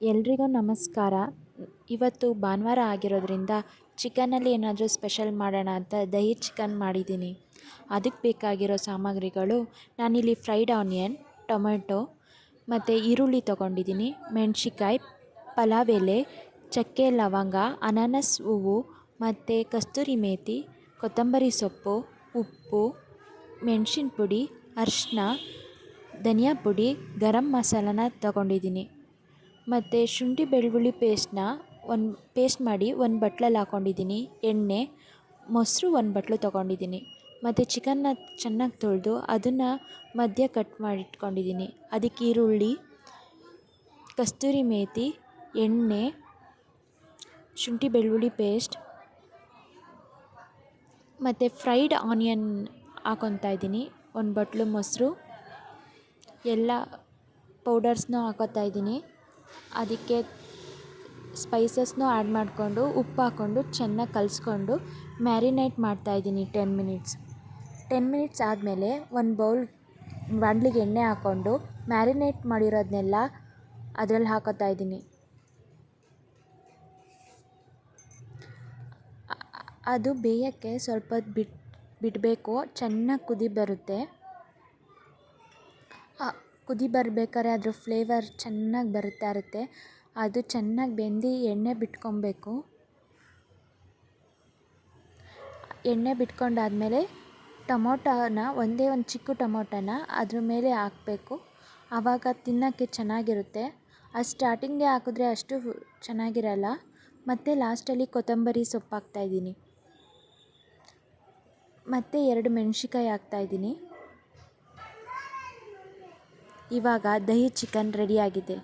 ಎಲ್ರಿಗೂ ನಮಸ್ಕಾರ. ಇವತ್ತು ಭಾನುವಾರ ಆಗಿರೋದ್ರಿಂದ ಚಿಕನಲ್ಲಿ ಏನಾದರೂ ಸ್ಪೆಷಲ್ ಮಾಡೋಣ ಅಂತ ದಹಿ ಚಿಕನ್ ಮಾಡಿದ್ದೀನಿ. ಅದಕ್ಕೆ ಬೇಕಾಗಿರೋ ಸಾಮಗ್ರಿಗಳು ನಾನಿಲ್ಲಿ ಫ್ರೈಡ್ ಆನಿಯನ್, ಟೊಮೆಟೊ ಮತ್ತು ಈರುಳ್ಳಿ ತೊಗೊಂಡಿದ್ದೀನಿ ಮೆಣಸಿಕಾಯಿ ಪಲಾವ್ ಎಲೆ, ಚಕ್ಕೆ ಲವಂಗ, ಅನಾನಸ್ ಹೂವು ಮತ್ತು ಕಸ್ತೂರಿ ಮೇಥಿ ಕೊತ್ತಂಬರಿ ಸೊಪ್ಪು, ಉಪ್ಪು ಮೆಣಸಿನ ಪುಡಿ ಅರಿಶ್ಣ, ಧನಿಯಾ ಪುಡಿ, ಗರಂ ಮಸಾಲನ ತೊಗೊಂಡಿದ್ದೀನಿ. ಮತ್ತು ಶುಂಠಿ ಬೆಳ್ಳುಳ್ಳಿ ಪೇಸ್ಟನ್ನ ಒಂದು ಪೇಸ್ಟ್ ಮಾಡಿ ಒಂದು ಬಟ್ಲಲ್ಲಿ ಹಾಕ್ಕೊಂಡಿದ್ದೀನಿ ಎಣ್ಣೆ, ಮೊಸರು ಒಂದು ಬಟ್ಲು ತೊಗೊಂಡಿದ್ದೀನಿ. ಮತ್ತು ಚಿಕನ್ನ ಚೆನ್ನಾಗಿ ತೊಳೆದು ಅದನ್ನು ಮಧ್ಯ ಕಟ್ ಮಾಡಿ ಇಟ್ಕೊಂಡಿದ್ದೀನಿ ಅದಕ್ಕೆ ಈರುಳ್ಳಿ, ಕಸ್ತೂರಿ ಮೇತಿ, ಎಣ್ಣೆ, ಶುಂಠಿ ಬೆಳ್ಳುಳ್ಳಿ ಪೇಸ್ಟ್, ಮತ್ತು ಫ್ರೈಡ್ ಆನಿಯನ್ ಹಾಕೊತಾ ಇದ್ದೀನಿ. ಒಂದು ಬಟ್ಲು ಮೊಸರು, ಎಲ್ಲ ಪೌಡರ್ಸ್ನೂ ಹಾಕೋತಾ ಇದ್ದೀನಿ. ಅದಕ್ಕೆ ಸ್ಪೈಸಸ್ನೂ ಆ್ಯಡ್ ಮಾಡಿಕೊಂಡು, ಉಪ್ಪು ಹಾಕ್ಕೊಂಡು ಚೆನ್ನಾಗಿ ಕಲಿಸ್ಕೊಂಡು ಮ್ಯಾರಿನೇಟ್ ಮಾಡ್ತಾಯಿದ್ದೀನಿ ಟೆನ್ ಮಿನಿಟ್ಸ್ ಟೆನ್ ಮಿನಿಟ್ಸ್ ಆದಮೇಲೆ ಒಂದು ಬೌಲ್ ಬಾಣಲಿಗೆ ಎಣ್ಣೆ ಹಾಕ್ಕೊಂಡು ಮ್ಯಾರಿನೇಟ್ ಮಾಡಿರೋದನ್ನೆಲ್ಲ ಅದರಲ್ಲಿ ಹಾಕೋತಾ ಇದ್ದೀನಿ. ಅದು ಬೇಯೋಕ್ಕೆ ಸ್ವಲ್ಪ ಬಿಟ್, ಬಿಡಬೇಕು, ಚೆನ್ನಾಗಿ ಕುದಿ ಬರುತ್ತೆ. ಕುದಿ ಬರ್ಬೇಕಾದ್ರೆ ಅದ್ರ ಫ್ಲೇವರ್ ಚೆನ್ನಾಗಿ ಬರುತ್ತಾ ಇರುತ್ತೆ ಅದು ಚೆನ್ನಾಗಿ ಬೆಂದು ಎಣ್ಣೆ ಬಿಟ್ಕೊಬೇಕು. ಎಣ್ಣೆ ಬಿಟ್ಕೊಂಡಾದಮೇಲೆ ಟೊಮೊಟೋನ, ಒಂದೇ ಒಂದು ಚಿಕ್ಕ ಟೊಮೊಟೋನ ಅದ್ರ ಮೇಲೆ ಹಾಕಬೇಕು. ಆವಾಗ ತಿನ್ನೋಕ್ಕೆ ಚೆನ್ನಾಗಿರುತ್ತೆ. ಅದು ಸ್ಟಾರ್ಟಿಂಗೇ ಹಾಕಿದ್ರೆ ಅಷ್ಟು ಚೆನ್ನಾಗಿರಲ್ಲ. ಮತ್ತು ಲಾಸ್ಟಲ್ಲಿ ಕೊತ್ತಂಬರಿ ಸೊಪ್ಪು ಹಾಕ್ತಾಯಿದ್ದೀನಿ ಮತ್ತು ಎರಡು ಮೆಣಸಿಕಾಯಿ ಹಾಕ್ತಾಯಿದ್ದೀನಿ ಇವಾಗ ದಹಿ ಚಿಕನ್ ರೆಡಿಯಾಗಿದೆ